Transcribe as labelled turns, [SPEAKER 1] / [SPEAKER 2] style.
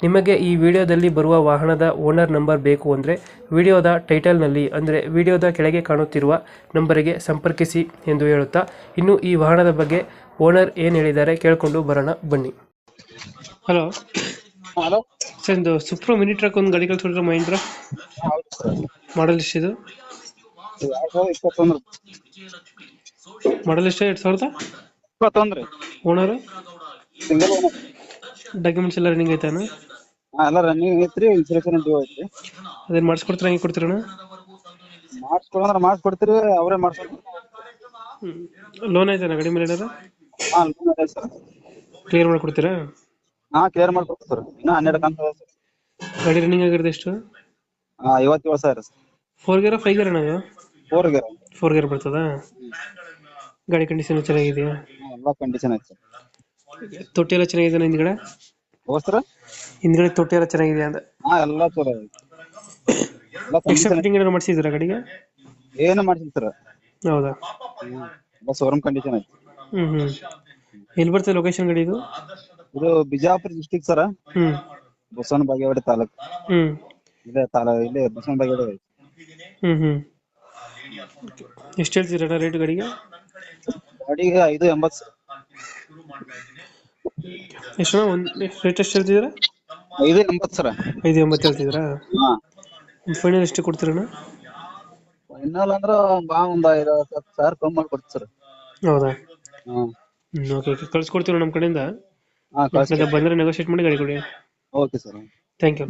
[SPEAKER 1] ನಿಮಗೆ ಈ ವಿಡಿಯೋದಲ್ಲಿ ಬರುವ ವಾಹನದ ಓನರ್ ನಂಬರ್ ಬೇಕು ಅಂದರೆ ವಿಡಿಯೋದ ಟೈಟಲ್ನಲ್ಲಿ ಅಂದರೆ ವಿಡಿಯೋದ ಕೆಳಗೆ ಕಾಣುತ್ತಿರುವ ನಂಬರಿಗೆ ಸಂಪರ್ಕಿಸಿ ಎಂದು ಹೇಳುತ್ತಾ ಇನ್ನು ಈ ವಾಹನದ ಬಗ್ಗೆ ಓನರ್ ಏನು ಹೇಳಿದ್ದಾರೆ ಕೇಳಿಕೊಂಡು ಬರೋಣ ಬನ್ನಿ. ಹಲೋ.
[SPEAKER 2] ಹಲೋ.
[SPEAKER 1] ಸರ್ ಇದು ಸುಪ್ರೋ ಮಿನಿ ಟ್ರಕ್ ಒಂದು ಗಾಡಿ ಕಳ್ಸಿದ್ರೆ ಮಹೇಂದ್ರ? ಮಾಡಲ್ ಎಷ್ಟಿದು
[SPEAKER 2] ಸಾವಿರದ ಇಪ್ಪತ್ತೊಂದ್ರ
[SPEAKER 1] ಮಾಡಲ್ ಎಷ್ಟು ಎರಡು ಸಾವಿರದ?
[SPEAKER 2] ಇಪ್ಪತ್ತೊಂದ್ರಿ
[SPEAKER 1] ಓನರ್
[SPEAKER 2] ಸಿಂಗಲ್ ಓನರ್
[SPEAKER 1] ಡಾಕ್ಯುಮೆಂಟ್ಸ್ ಎಲ್ಲ ರನ್ನಿಂಗ್ ಐತಾನ?
[SPEAKER 2] ಎಲ್ಲ ರನ್ನಿಂಗ್ ಐತ್ರಿ ಇನ್ಸೂರೆನ್ಸ್ ಡ್ಯೂ ಐತ್ರಿ.
[SPEAKER 1] ಅದೇನು ಮಾಡಿಸ್ಕೊಡ್ತೀರ ಹಂಗೆ ಕೊಡ್ತೀರಣ್ಣ
[SPEAKER 2] ಮಾಡಿಸ್ಕೊಡಂದ್ರ ಮಾಡಿಸ್ಕೊಡ್ತೀರಿ ಅವರೇ ಮಾಡಿಸ್ಕೊಡ್ತೀರಿ.
[SPEAKER 1] ಲೋನ್ ಐತಾನ ಗಾಡಿ ಮೇಲೆ ಏನಾರ
[SPEAKER 2] ಹಾ ಲೋನ್ ಇದೆ ಸರ್.
[SPEAKER 1] ಕ್ಲಿಯರ್ ಮಾಡ್ಕೊಡ್ತೀರಾ?
[SPEAKER 2] ಹಾ ಕ್ಲಿಯರ್ ಮಾಡ್ಕೊಡ್ತೀವಿ ಸರ್. ಇನ್ನ ಹನ್ನೆರಡು ಕಂತ ಸರ್.
[SPEAKER 1] ಗಾಡಿ ರನ್ನಿಂಗ್ ಆಗಿರೋದು ಎಷ್ಟು?
[SPEAKER 2] ಹಾಂ ಐವತ್ತೇಳು ಸಾವಿರ sir.
[SPEAKER 1] Four gear five gear ಅಣ್ಣ
[SPEAKER 2] ಫೋರ್ ಗೇರ್
[SPEAKER 1] ಫೋರ್ ಗೇರ್ ಬರ್ತದ? ಗಾಡಿ ಕಂಡೀಷನ್ ಚೆನ್ನಾಗಿದೆಯಾ?
[SPEAKER 2] ಎಲ್ಲ ಕಂಡೀಷನ್ ಐತಿ ಸರ್.
[SPEAKER 1] ತೊಟ್ಟಿ ಎಲ್ಲ ಚೆನ್ನಾಗಿದೆ ಹಿಂದ್ಗಡೆ
[SPEAKER 2] ಹೋಸ್ತರ
[SPEAKER 1] ಹಿಂದ್ಗಡೆ ತೊಟ್ಟಿ ಎಲ್ಲ ಚೆನ್ನಾಗಿದೆ ಅಂತ?
[SPEAKER 2] ಹಾ ಎಲ್ಲಾ ಚಲೋ ಐತಿ ಎಲ್ಲ
[SPEAKER 1] ಎಕ್ಸ್ಟ್ರಾ
[SPEAKER 2] ಕಂಡೀಷನ್
[SPEAKER 1] ಫಿಟ್ಟಿಂಗ್ ಏನಾದ್ರು ಗಾಡಿಗೆ?
[SPEAKER 2] ಏನು ಮಾಡ್ತೀನಿ ಸರ್.
[SPEAKER 1] ಹೌದಾ?
[SPEAKER 2] ಎಲ್ಲ ಶೋರೂಮ್ ಕಂಡೀಷನ್ ಐತಿ
[SPEAKER 1] ಹ್ಮ್ ಹ್ಮ್. ಎಲ್ಲಿ ಬರ್ತದೆ ಲೊಕೇಶನ್ ಗಾಡಿ ಇದು?
[SPEAKER 2] ಇದು ಬಿಜಾಪುರ ಡಿಸ್ಟಿಕ್ ಸರ್.
[SPEAKER 1] ಹ್ಮ್.
[SPEAKER 2] ಬಸವನ ಬಾಗೇವಾಡಿ ತಾಲೂಕ್.
[SPEAKER 1] ಹ್ಮ್.
[SPEAKER 2] ಇದೆ ತಾಲ ಇಲ್ಲೇ ಬಸವನ ಬಾಗೇವಾಡಿ ಐತಿ
[SPEAKER 1] ಹ್ಮ್ ಹ್ಮ್. ಎಷ್ಟು ಹೇಳ್ತೀರಾ ರೇಟ್ ಗಾಡಿಗೆ?
[SPEAKER 2] ಗಾಡಿಗೆ ಐದು ಎಂಬತ್ತು. ಸರ್
[SPEAKER 1] ಎಷ್ಟು ಒಂದು ರೇಟ್ ಎಷ್ಟು ಹೇಳ್ತಿದ್ದೀರಾ?
[SPEAKER 2] ಐದು ಎಂಬತ್ತು ಸರ.
[SPEAKER 1] ಐದು ಎಂಬತ್ತು ಹೇಳ್ತಿದ್ದೀರಾ?
[SPEAKER 2] ಹಾ.
[SPEAKER 1] ಫೈನಲ್ ಎಷ್ಟು ಕೊಡ್ತೀರಣ್ಣ?
[SPEAKER 2] ಫೈನಲ್ ಅಂದ್ರ ಬಾ ಒಂದ ಐದು ಹತ್ತು ಸಾವಿರ ಕಮ್ಮಿ ಮಾಡ್ಕೊಡ್ತೀವಿ ಸರ್.
[SPEAKER 1] ಹೌದಾ?
[SPEAKER 2] ಹ್ಮ್
[SPEAKER 1] ಓಕೆ ಓಕೆ ಕಳ್ಸ್ಕೊಡ್ತೀವಿ ನಮ್ಮ ಕಡೆಯಿಂದ?
[SPEAKER 2] ಹಾ ಕಳ್ಸಿ
[SPEAKER 1] ಬಂದರೆ ನೆಗೋಷಿಯೇಟ್ ಮಾಡಿ ಗಾಡಿ ಕೊಡಿ.
[SPEAKER 2] Okay sir
[SPEAKER 1] thank you